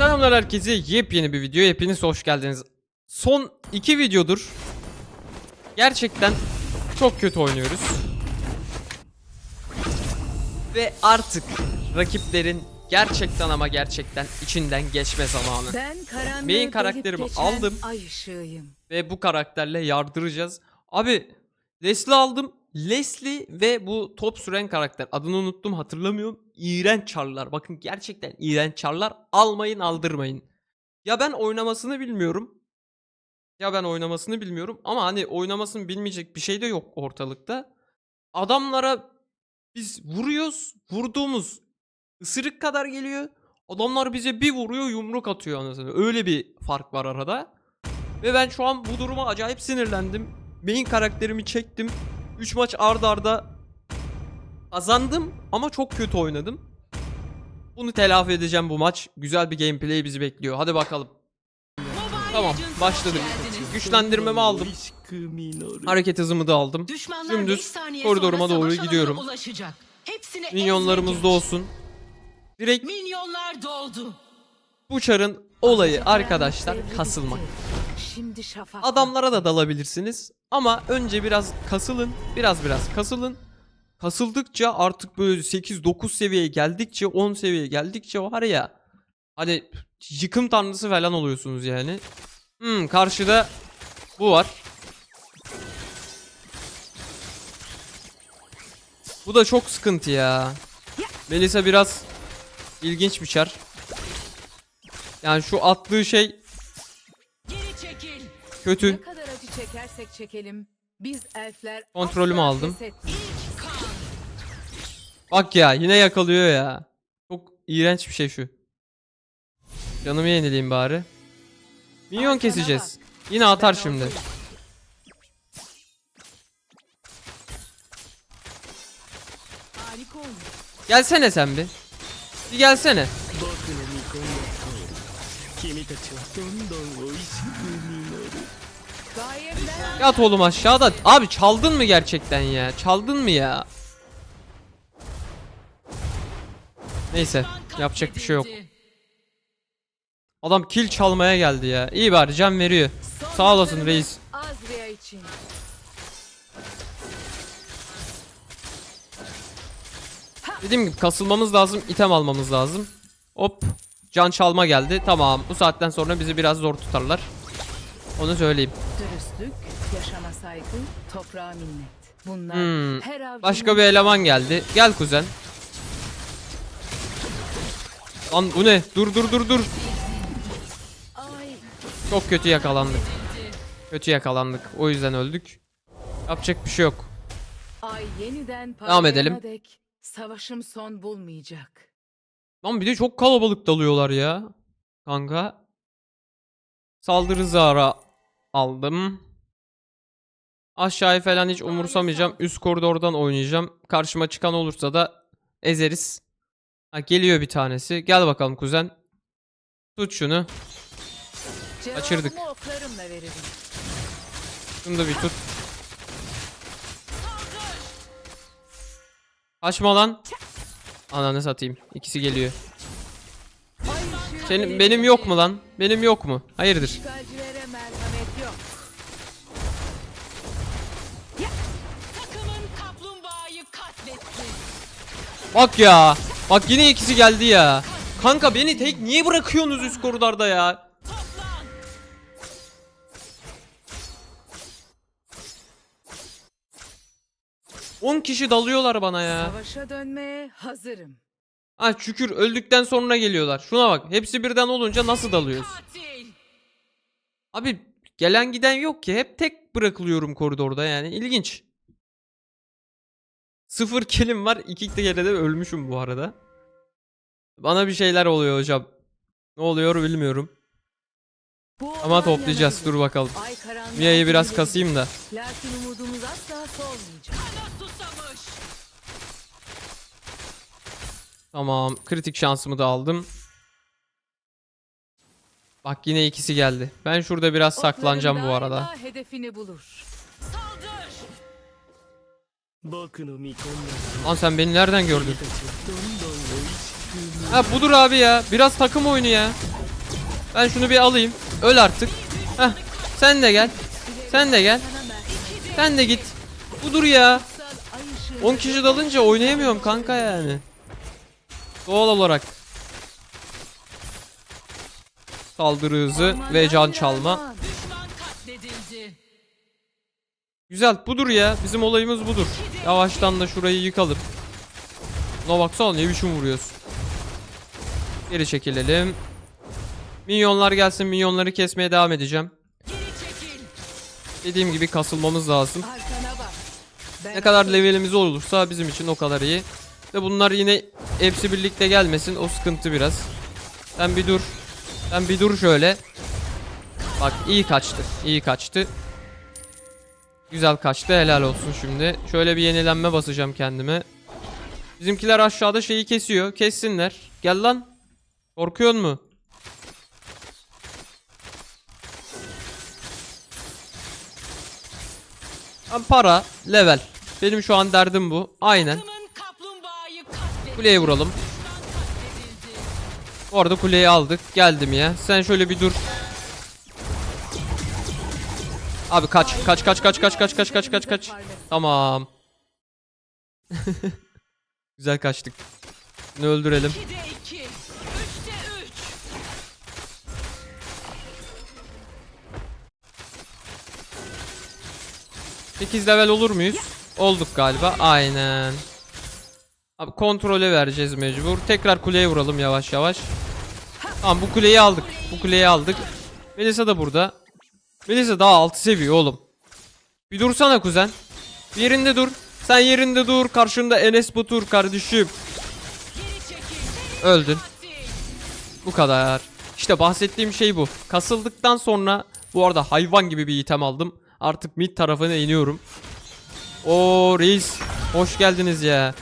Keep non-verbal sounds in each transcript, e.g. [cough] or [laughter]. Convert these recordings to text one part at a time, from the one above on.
Selamlar herkese. Yepyeni bir video. Hepiniz hoş geldiniz. Son iki videodur. Gerçekten çok kötü oynuyoruz. Ve artık rakiplerin gerçekten ama gerçekten içinden geçme zamanı. Ben Main karakterimi aldım. Ve bu karakterle yardıracağız. Abi Leslie aldım. Leslie ve bu top süren karakter. Adını unuttum hatırlamıyorum. İğrenç çarlar. Bakın gerçekten iğrenç çarlar. Almayın aldırmayın. Ya ben oynamasını bilmiyorum. Ya ben oynamasını bilmiyorum. Ama hani oynamasını bilmeyecek bir şey de yok ortalıkta. Adamlara biz vuruyoruz. Vurduğumuz ısırık kadar geliyor. Adamlar bize bir vuruyor yumruk atıyor anasını. Öyle bir fark var arada. Ve ben şu an bu duruma acayip sinirlendim. Main karakterimi çektim. 3 maç arda arda kazandım ama çok kötü oynadım. Bunu telafi edeceğim bu maç. Güzel bir gameplay bizi bekliyor. Hadi bakalım. Tamam başladık. Güçlendirmemi aldım. Hareket hızımı da aldım. Dümdüz koridoruma doğru gidiyorum. Minyonlarımız da olsun. Direkt Minyonlar doldu. bu çarın olayı arkadaşlar kasılmak. Şimdi şafak. Adamlara da dalabilirsiniz. Ama önce biraz kasılın. Biraz biraz kasılın. Kasıldıkça artık böyle 8-9 seviyeye geldikçe 10 seviyeye geldikçe var ya. Hani yıkım tanrısı falan oluyorsunuz yani. Hmm, karşıda bu var. Bu da çok sıkıntı ya. Melisa biraz ilginç bir çar. Yani şu attığı şey. Kötü. Ne kadar acı çekersek çekelim. Biz elfler Kontrolümü aldım. Bak ya yine yakalıyor ya. Çok iğrenç bir şey şu. Canımı yenileyim bari. Minyon keseceğiz. Yine atar şimdi. Gelsene sen bir. Bir gelsene. Bakın 君たちはどんどん美味しく実る Gayemden Yat oğlum aşağıda. Abi çaldın mı gerçekten ya? Çaldın mı ya? Neyse. Düşman Yapacak bir şey yok. katledildi. Adam kill çalmaya geldi ya. İyi bari can veriyor. son Sağ olasın sınırımız reis. Azria için. Dediğim gibi kasılmamız lazım. item almamız lazım. Hop. Can çalma geldi. Tamam. Bu saatten sonra bizi biraz zor tutarlar. Onu söyleyeyim. Dürüstlük, yaşama saygı, toprağa minnet. Bunlar Hmm, her avcının... Başka bir eleman geldi. Gel kuzen. Lan bu ne? Dur dur dur dur. Çok kötü yakalandık. Kötü yakalandık. O yüzden öldük. Yapacak bir şey yok. ay yeniden Devam edelim. Dek, savaşım son bulmayacak. Lan bir de çok kalabalık dalıyorlar ya. Kanka. Saldırı zara aldım. Aşağıyı falan hiç umursamayacağım. Üst koridordan oynayacağım. Karşıma çıkan olursa da ezeriz. Ha, geliyor bir tanesi. Gel bakalım kuzen. Tut şunu. Kaçırdık. Şunu da bir tut. Kaçma lan. Ananı satayım. İkisi geliyor. Senin benim yok mu lan? Benim yok mu? Hayırdır? Bak ya. Bak yine ikisi geldi ya. Kanka beni tek niye bırakıyorsunuz üst koridorda ya? 10 kişi dalıyorlar bana ya. Savaşa dönmeye hazırım. Ah şükür öldükten sonra geliyorlar. Şuna bak hepsi birden olunca nasıl dalıyoruz. Abi gelen giden yok ki hep tek bırakılıyorum koridorda yani ilginç. Sıfır kelim var iki kere de ölmüşüm bu arada. Bana bir şeyler oluyor hocam. Ne oluyor bilmiyorum. Ama toplayacağız dur bakalım. Mia'yı biraz kasayım da. Lakin umudumuz asla solmayacak. Tamam. Kritik şansımı da aldım. Bak yine ikisi geldi. Ben şurada biraz saklanacağım bu arada. Hedefini bulur. Lan sen beni nereden gördün? Ha budur abi ya. Biraz takım oyunu ya. Ben şunu bir alayım. Öl artık. Heh. Sen de gel. Sen de gel. Sen de git. Budur ya. 10 kişi dalınca oynayamıyorum kanka yani. Doğal olarak. Saldırı hızı ve can çalma. Güzel budur ya. Bizim olayımız budur. Yavaştan da şurayı yıkalım. Buna baksana ne biçim vuruyorsun. Geri çekilelim. Minyonlar gelsin. Minyonları kesmeye devam edeceğim. Dediğim gibi kasılmamız lazım. Ne kadar levelimiz olursa bizim için o kadar iyi. Ve bunlar yine hepsi birlikte gelmesin. O sıkıntı biraz. Sen bir dur. Sen bir dur şöyle. Bak iyi kaçtı. iyi kaçtı. Güzel kaçtı. Helal olsun şimdi. Şöyle bir yenilenme basacağım kendime. Bizimkiler aşağıda şeyi kesiyor. Kessinler. Gel lan. Korkuyor mu? Para, level. Benim şu an derdim bu. Aynen. Kuleye vuralım. Bu arada kuleyi aldık. Geldim ya. Sen şöyle bir dur. Abi kaç. Kaç kaç kaç kaç kaç kaç kaç kaç kaç. Tamam. [laughs] Güzel kaçtık. Bunu öldürelim. 2'de 2. 3'te 3. Sekiz level olur muyuz? Olduk galiba. Aynen. Abi kontrole vereceğiz mecbur. Tekrar kuleye vuralım yavaş yavaş. Tamam bu kuleyi aldık. Bu kuleyi aldık. Melisa da burada. Melisa daha 6 seviye oğlum. Bir dursana kuzen. Bir yerinde dur. Sen yerinde dur. Karşında Enes Batur kardeşim. Öldün. Bu kadar. İşte bahsettiğim şey bu. Kasıldıktan sonra bu arada hayvan gibi bir item aldım. Artık mid tarafına iniyorum. O reis hoş geldiniz ya.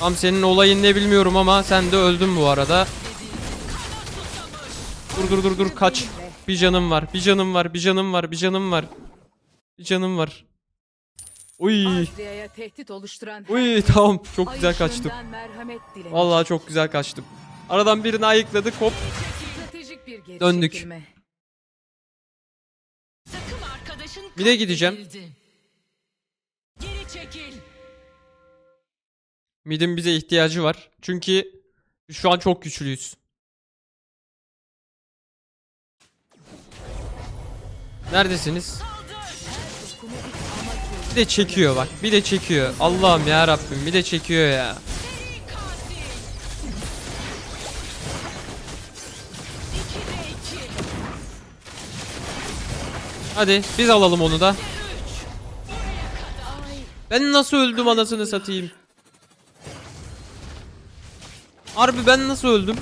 Tam senin olayın ne bilmiyorum ama sen de öldün bu arada. Dur dur dur dur kaç. Bir canım var. Bir canım var. Bir canım var. Bir canım var. Bir canım var. Uy. Adria'ya tehdit oluşturan Uy tamam çok güzel kaçtım. Vallahi çok güzel kaçtım. Aradan birini ayıkladık hop. Döndük. Bir de gideceğim. Mid'in bize ihtiyacı var. Çünkü şu an çok güçlüyüz. Neredesiniz? Bir de çekiyor bak. Bir de çekiyor. Allah'ım ya Rabbim bir de çekiyor ya. Seri katil. 2'de 2. Hadi biz alalım onu da. 3. Buraya kadar. Ben nasıl öldüm anasını satayım. Harbi ben nasıl öldüm?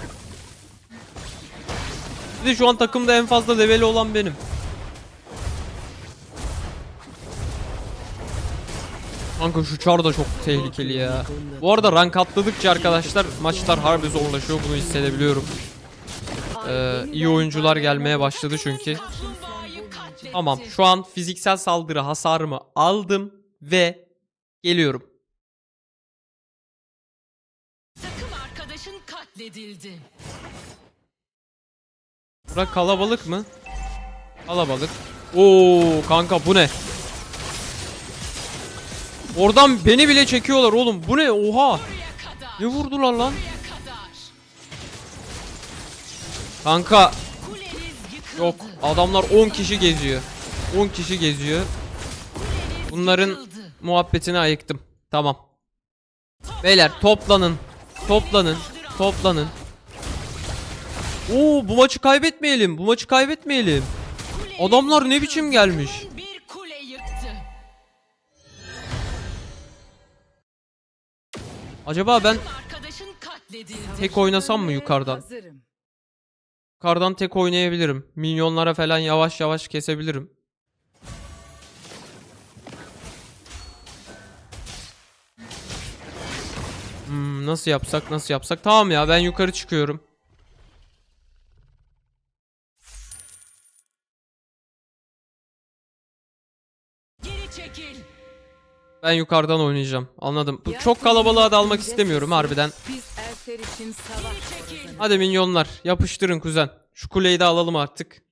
Bir de şu an takımda en fazla leveli olan benim. Kanka şu çar da çok tehlikeli ya. Bu arada rank atladıkça arkadaşlar maçlar harbi zorlaşıyor bunu hissedebiliyorum. Ee, iyi oyuncular gelmeye başladı çünkü. Tamam şu an fiziksel saldırı hasarımı aldım ve geliyorum. Katledildi. Bura kalabalık mı? Kalabalık. Oo kanka bu ne? Oradan beni bile çekiyorlar oğlum. Bu ne? Oha. Ne vurdular lan? Kanka yok. Adamlar 10 kişi geziyor. 10 kişi geziyor. Bunların muhabbetini ayıktım. Tamam. Beyler toplanın. Toplanın. Toplanın. Oo bu maçı kaybetmeyelim. Bu maçı kaybetmeyelim. Adamlar ne biçim gelmiş? Acaba ben tek oynasam mı yukarıdan? Yukarıdan tek oynayabilirim. Minyonlara falan yavaş yavaş kesebilirim. Nasıl yapsak nasıl yapsak? Tamam ya ben yukarı çıkıyorum. Geri çekil. Ben yukarıdan oynayacağım. Anladım. Çok kalabalığa dalmak istemiyorum harbiden. Hadi minyonlar yapıştırın kuzen. Şu kuleyi de alalım artık.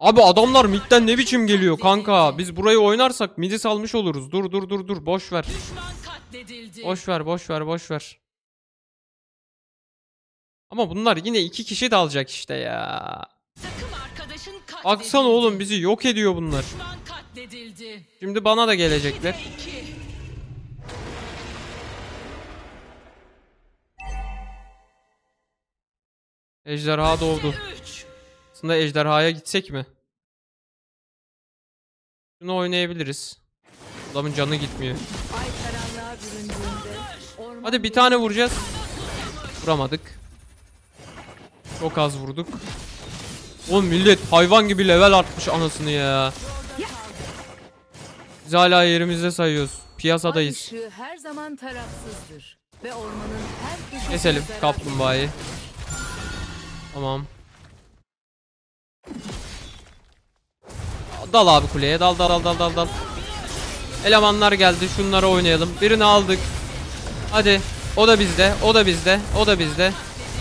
Abi adamlar midden ne biçim geliyor kanka? Biz burayı oynarsak midi salmış oluruz. Dur dur dur dur boş ver. Boş ver boş ver boş ver. Ama bunlar yine iki kişi de alacak işte ya. Baksana oğlum bizi yok ediyor bunlar. Şimdi bana da gelecekler. 2. Ejderha doğdu. 3. Aslında ejderhaya gitsek mi? Şunu oynayabiliriz. Adamın canı gitmiyor. Hadi bir tane vuracağız. Vuramadık. Çok az vurduk. Oğlum millet hayvan gibi level artmış anasını ya. Biz hala yerimizde sayıyoruz. Ay Piyasadayız. her zaman tarafsızdır. Ve ormanın her Keselim kaplumbağayı. Tamam. Dal abi kuleye. Dal dal dal dal dal dal. Elemanlar geldi. Şunları oynayalım. Birini aldık. Hadi. O da bizde. O da bizde. O da bizde.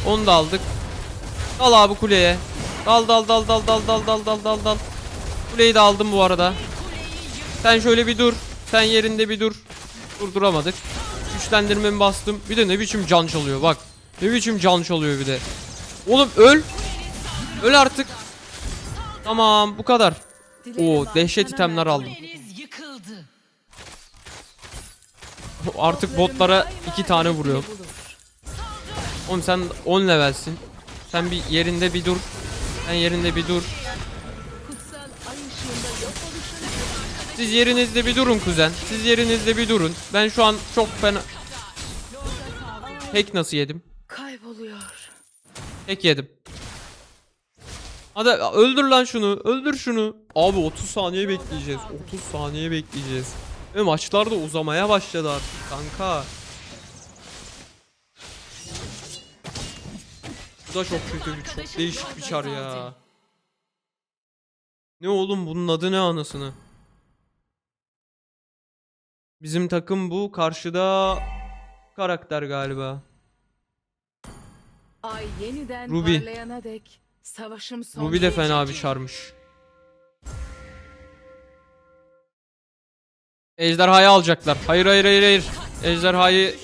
Onu da aldık. Dal abi kuleye. Dal dal dal dal dal dal dal dal dal dal. Kuleyi de aldım bu arada. Sen şöyle bir dur. Sen yerinde bir dur. Durduramadık. Güçlendirmemi bastım. Bir de ne biçim can çalıyor bak. Ne biçim can çalıyor bir de. Oğlum öl. Öl artık. Tamam bu kadar. Oo dehşet itemler aldım. Artık botlara iki tane iyisini vuruyor. bulur. Oğlum sen 10 levelsin. Sen bir yerinde bir dur. Sen yerinde bir dur. Siz yerinizde bir durun kuzen. Siz yerinizde bir durun. Ben şu an çok fena... Hack nasıl yedim? kayboluyor. Hack yedim. Hadi öldür lan şunu. Öldür şunu. Abi 30 saniye bekleyeceğiz. 30 saniye bekleyeceğiz. Ve maçlar da uzamaya başladı artık kanka. Bu da çok kötü bir çok değişik bir çar ya. Ne oğlum bunun adı ne anasını? Bizim takım bu. Karşıda karakter galiba. Ay yeniden Ruby. parlayana dek savaşım son. Ruby de fena bir çarmış. Ejderhayı alacaklar. Hayır hayır hayır hayır. Ejderhayı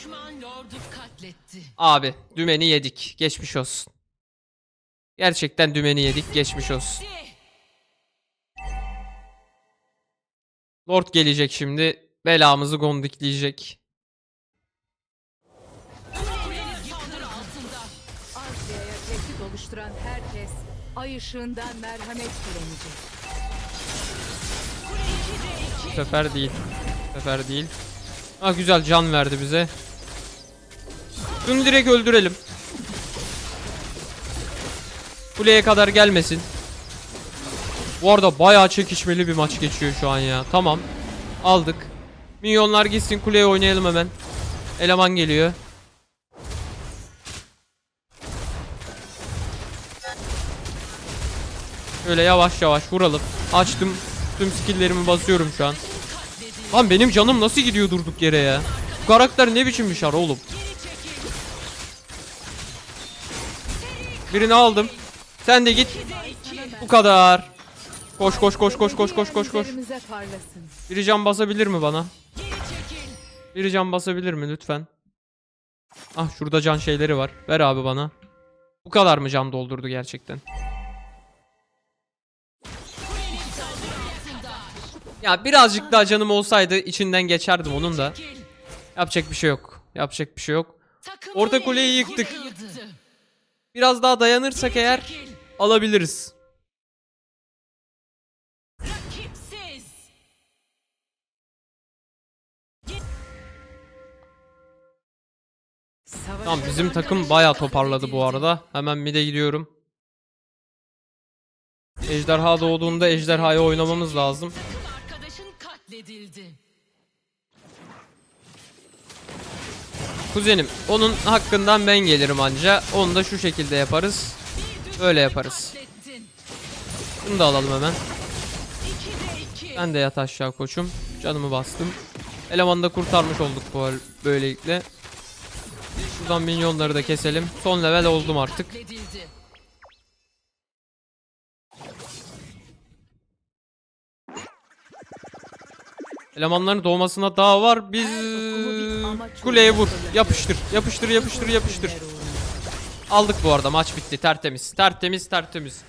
abi dümeni yedik. Geçmiş olsun. Gerçekten dümeni yedik. Geçmiş olsun. Lord gelecek şimdi. Belamızı gondikleyecek. Ay ışığından merhamet dilenecek. Bu sefer değil. Bu sefer değil. Ah güzel can verdi bize. Şunu direkt öldürelim. Kuleye kadar gelmesin. Bu arada bayağı çekişmeli bir maç geçiyor şu an ya. Tamam. Aldık. Minyonlar gitsin kuleye oynayalım hemen. Eleman geliyor. Şöyle yavaş yavaş vuralım. Açtım. Tüm skilllerimi basıyorum şu an. Lan benim canım nasıl gidiyor durduk yere ya? Bu karakter ne biçim bir şar oğlum? Birini aldım. Sen de git. Bu kadar. Koş koş koş koş koş koş koş koş. Biri can basabilir mi bana? Biri can basabilir mi lütfen? Ah şurada can şeyleri var. Ver abi bana. Bu kadar mı can doldurdu gerçekten? Ya birazcık daha canım olsaydı içinden geçerdim onun da. Yapacak bir şey yok. Yapacak bir şey yok. Orta kuleyi yıktık. yıktı. Biraz daha dayanırsak eğer alabiliriz. Tamam bizim takım bayağı toparladı bu arada. Hemen mid'e gidiyorum. Ejderha doğduğunda ejderhayı oynamamız lazım. Katledildi. Kuzenim onun hakkından ben gelirim anca. Onu da şu şekilde yaparız. Öyle yaparız. Bunu da alalım hemen. Sen de yat aşağı koçum. Canımı bastım. Elemanı da kurtarmış olduk bu böylelikle. Şuradan minyonları da keselim. Son level oldum artık. Elemanların doğmasına daha var. Biz kuleye vur. Yapıştır. Yapıştır yapıştır yapıştır. Aldık bu arada maç bitti tertemiz tertemiz tertemiz.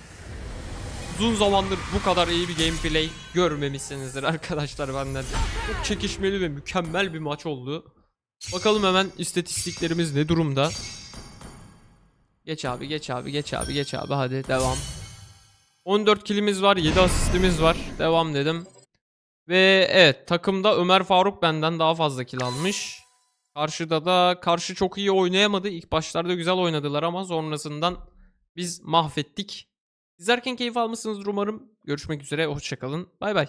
Uzun zamandır bu kadar iyi bir gameplay görmemişsinizdir arkadaşlar benden. Çok çekişmeli ve mükemmel bir maç oldu. Bakalım hemen istatistiklerimiz ne durumda. Geç abi geç abi geç abi geç abi hadi devam. 14 kilimiz var 7 asistimiz var devam dedim. Ve evet takımda Ömer Faruk benden daha fazla kill almış. Karşıda da karşı çok iyi oynayamadı. İlk başlarda güzel oynadılar ama sonrasından biz mahvettik. İzlerken keyif almışsınızdır umarım. Görüşmek üzere. Hoşçakalın. Bay bay.